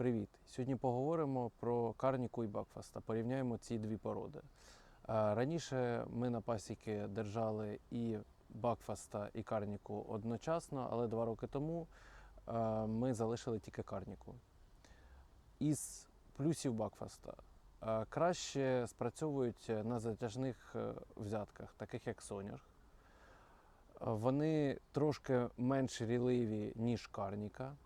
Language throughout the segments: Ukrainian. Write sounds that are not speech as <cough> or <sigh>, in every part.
Привіт! Сьогодні поговоримо про карніку і бакфаста. Порівняємо ці дві породи. Е, Раніше ми на пасіки держали і бакфаста, і карніку одночасно, але два роки тому е, ми залишили тільки карніку. Із плюсів бакфаста е, краще спрацьовують на затяжних взятках, таких як соняш. Е, Вони трошки менш ріливі, ніж карніка.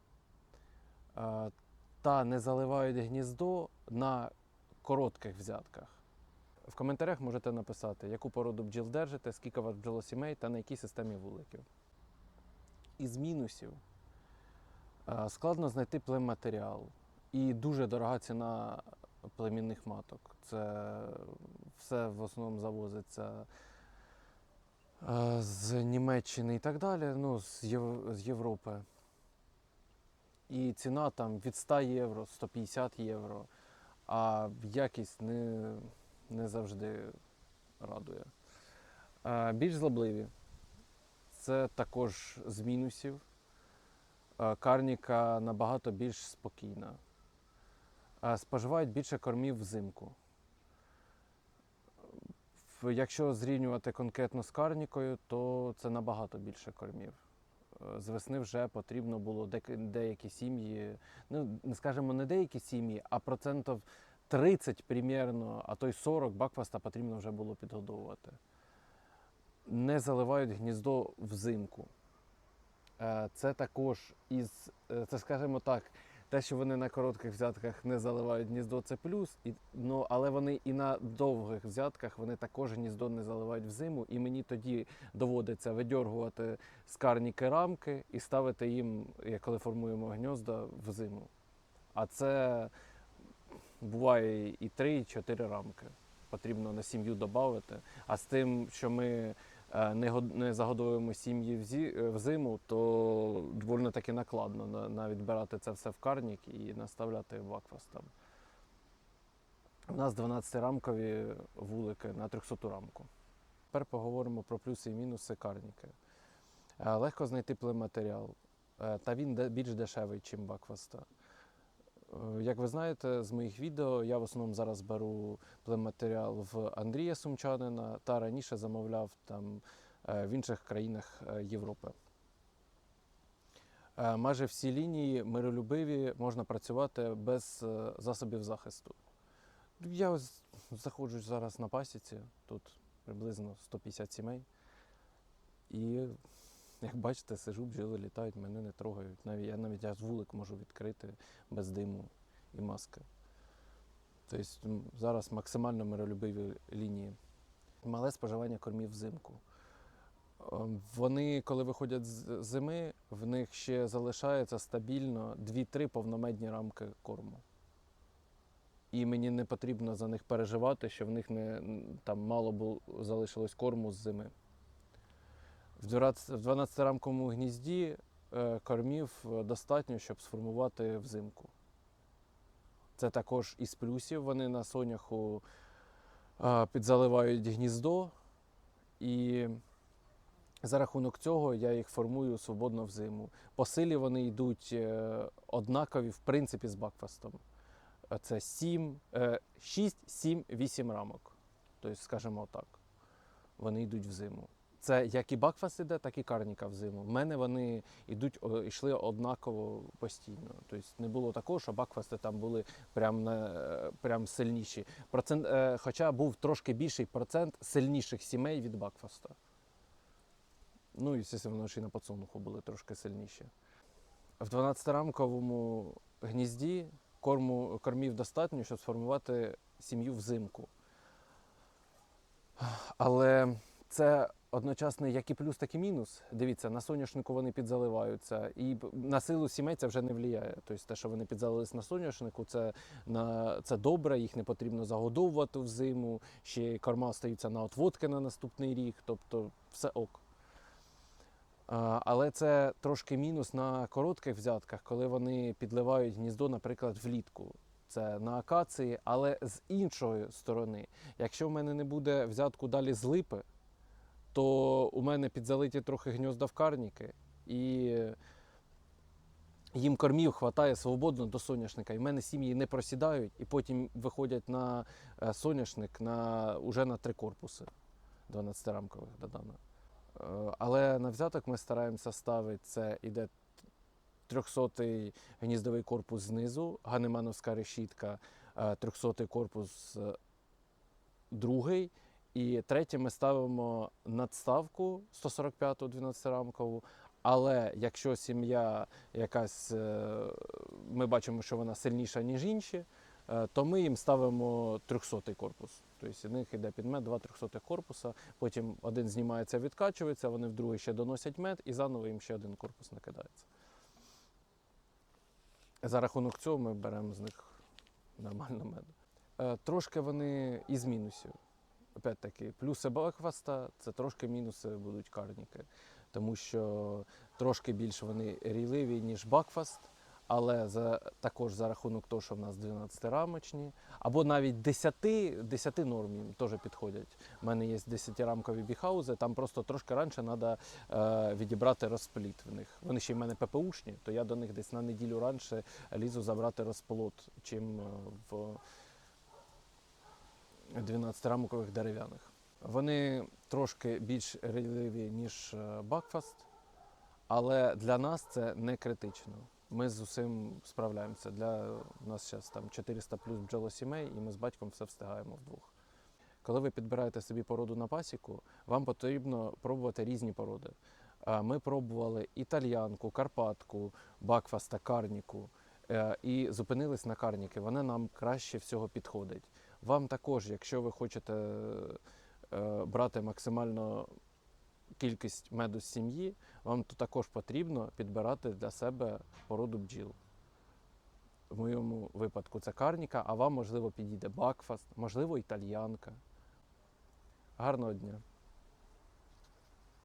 Та не заливають гніздо на коротких взятках. В коментарях можете написати, яку породу бджіл держите, скільки у вас бджолосімей та на якій системі вуликів. Із мінусів е, складно знайти плематеріал і дуже дорога ціна племінних маток. Це все в основному завозиться е, з Німеччини і так далі, ну, з Європи. І ціна там від 100 євро, 150 євро, а якість не, не завжди радує. Е, Більш злобливі. Це також з мінусів. Е, Карніка набагато більш спокійна. Е, Споживають більше кормів взимку. Якщо зрівнювати конкретно з карнікою, то це набагато більше кормів. З весни вже потрібно було деякі сім'ї, ну не скажемо не деякі сім'ї, а процентів 30 примірно, а то й 40 бакфаста потрібно вже було підгодовувати. Не заливають гніздо взимку. Е, Це також із, е, це скажімо так, те, що вони на коротких взятках не заливають гніздо, це плюс, і, ну, але вони і на довгих взятках вони також гніздо не заливають взиму, і мені тоді доводиться видьоргувати з карніки рамки і ставити їм, як коли формуємо гнізда, взиму. А це буває і 3, і 4 рамки. Потрібно на сім'ю додати. А з тим, що ми не, год- не загодовуємо сім'ї е, взиму, то доволі таки накладно навіть брати це все в карнік і наставляти бакфастом. У нас 12-рамкові вулики на 300 рамку. Тепер поговоримо про плюси і мінуси карніки. Е, Легко знайти плематеріал, е, та він більш дешевий, ніж бакфаста. Е, Як ви знаєте з моїх відео, я в основному зараз беру плематеріал в Андрія Сумчанина та раніше замовляв там е, в інших країнах е, Європи. Майже всі лінії миролюбиві можна працювати без засобів захисту. Я ось заходжу зараз на пасіці, тут приблизно 150 сімей. І <laughs> як бачите, сижу, бджоли літають, мене не трогають. Навіть я навіть я вулик можу відкрити без диму і маски. Тобто зараз максимально миролюбиві лінії. Мале споживання кормів взимку. Ем, Вони, коли виходять з зими, в них ще залишається стабільно 2-3 повномедні рамки корму. І мені не потрібно за них переживати, що в них не, там мало було, залишилось корму з зими. В 12 в 12-рамковому гнізді е, кормів е, достатньо, щоб сформувати взимку. Це також із плюсів. Вони на соняху е, підзаливають гніздо, і за рахунок цього я їх формую свободно взиму. По силі вони йдуть однакові, в принципі, з бакфастом. Це 7, е, 6, 7, 8 рамок. Тобто, скажімо так, вони йдуть взиму. Це як і бакфаст іде, так і карніка взиму. В мене вони йдуть, йшли однаково постійно. Тобто не було такого, що бакфасти там були прям, е, прям сильніші. Процент, е, хоча був трошки більший процент сильніших сімей від бакфаста. Ну і звісно, вони ще й на подсолнуху були трошки сильніші. В 12-рамковому гнізді корму, кормів достатньо, щоб сформувати сім'ю взимку. Але це одночасно як і плюс, так і мінус. Дивіться, на соняшнику вони підзаливаються, і на силу сімей це вже не впливає. Тобто те, що вони підзалились на соняшнику, це, на, це добре, їх не потрібно загодовувати взиму, ще корма остаються на отводки на наступний рік, тобто все ок. Але це трошки мінус на коротких взятках, коли вони підливають гніздо, наприклад, влітку. Це на акації, але з іншої сторони, якщо в мене не буде взятку далі з липи, то у мене підзалиті трохи гнізда в карніки, і їм кормів хватає свободно до соняшника. І в мене сім'ї не просідають і потім виходять на е, соняшник на, уже на три корпуси 12-рамкових додано. Е, Але на взяток ми стараємося ставити це іде 300-й гніздовий корпус знизу, ганемановська решітка, 300-й корпус е, другий. І третє ми ставимо надставку 145-ту 12-рамкову. Але якщо сім'я якась, е, ми бачимо, що вона сильніша, ніж інші, е, то ми їм ставимо 300-й корпус. Тобто в них йде підмет, два 300 корпуса, потім один знімається, відкачується, вони в другий ще доносять мед і заново їм ще один корпус накидається. За рахунок цього ми беремо з них нормально мед. Е, Трошки вони із мінусів. Опять-таки, плюси Бакфаста це трошки мінуси будуть карніки, тому що трошки більш вони рійливі, ніж Бакфаст, але за, також за рахунок того, що в нас 12-рамочні, або навіть 10, 10 норм їм теж підходять. У мене є 10-рамкові біхаузи, там просто трошки раніше треба е, відібрати розпліт в них. Вони ще й в мене ППУшні, то я до них десь на неділю раніше лізу забрати розплод, чим е, в 12-рамкових дерев'яних. Вони трошки більш рейливі, ніж е, Бакфаст, але для нас це не критично. Ми з усім справляємося. Для у нас зараз там 400 плюс бджолосімей, і ми з батьком все встигаємо вдвох. Коли ви підбираєте собі породу на пасіку, вам потрібно пробувати різні породи. Ми пробували італьянку, карпатку, бакфаста, карніку е, і зупинились на карніки. Вона нам краще всього підходить. Вам також, якщо ви хочете е, брати максимально кількість меду з сім'ї, вам то також потрібно підбирати для себе породу бджіл. В моєму випадку це карніка, а вам, можливо, підійде бакфаст, можливо, італьянка. Гарного дня!